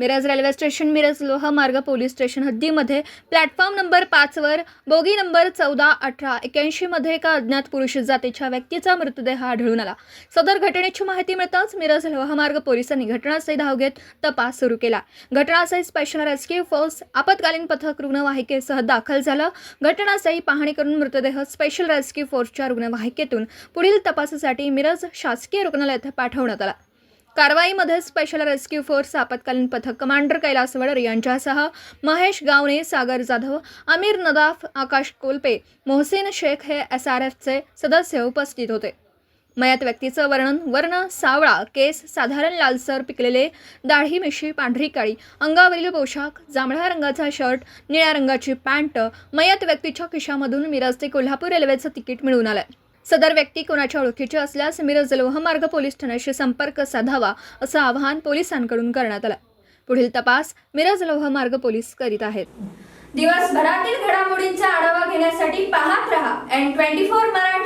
Miraj railway station Miraj लोहमार्ग police station हद्दीमध्ये platform number पाचवर बोगी नंबर चौदा अठरा एक्याऐंशीमध्ये एका अज्ञात पुरुष जातीच्या व्यक्तीचा मृतदेह आढळून आला. सदर घटनेची माहिती मिळताच मिरज लोहमार्ग पोलिसांनी घटनास्थळी धाव घेत तपास सुरू केला. घटनास्थळी स्पेशल रेस्क्यू फोर्स आपत्कालीन पथक रुग्णवाहिकेसह दाखल झालं. घटनास्थळी पाहणी करून मृतदेह स्पेशल रेस्क्यू फोर्सच्या रुग्णवाहिकेतून पुढील तपासासाठी मिरज शासकीय रुग्णालयात पाठवण्यात आला. कारवाईमध्ये स्पेशल रेस्क्यू फोर्स आपत्कालीन पथक कमांडर कैलास वडर यांच्यासह महेश गावणे सागर जाधव आमिर नदाफ आकाश कोल्पे मोहसिन शेख हे एस आर एफचे सदस्य उपस्थित होते. मयत व्यक्तीचं वर्णन वर्ण सावळा केस साधारण लालसर पिकलेले दाढी मिशी पांढरी काळी अंगावरील पोशाख जांभळ्या रंगाचा शर्ट निळ्या रंगाची पॅन्ट मयत व्यक्तीच्या खिशामधून मिरज ते कोल्हापूर रेल्वेचं तिकीट मिळून आलंय. सदर व्यक्ती कोणाच्या ओळखीची असल्यास मिरज लोहमार्ग पोलीस ठाण्याशी संपर्क साधावा असं आवाहन पोलिसांकडून करण्यात आलं. पुढील तपास मिरज लोहमार्ग पोलीस करीत आहेत. दिवसभरातील घडामोडींचा आढावा घेण्यासाठी पाहत रहा एन ट्वेंटी फोर मराठी.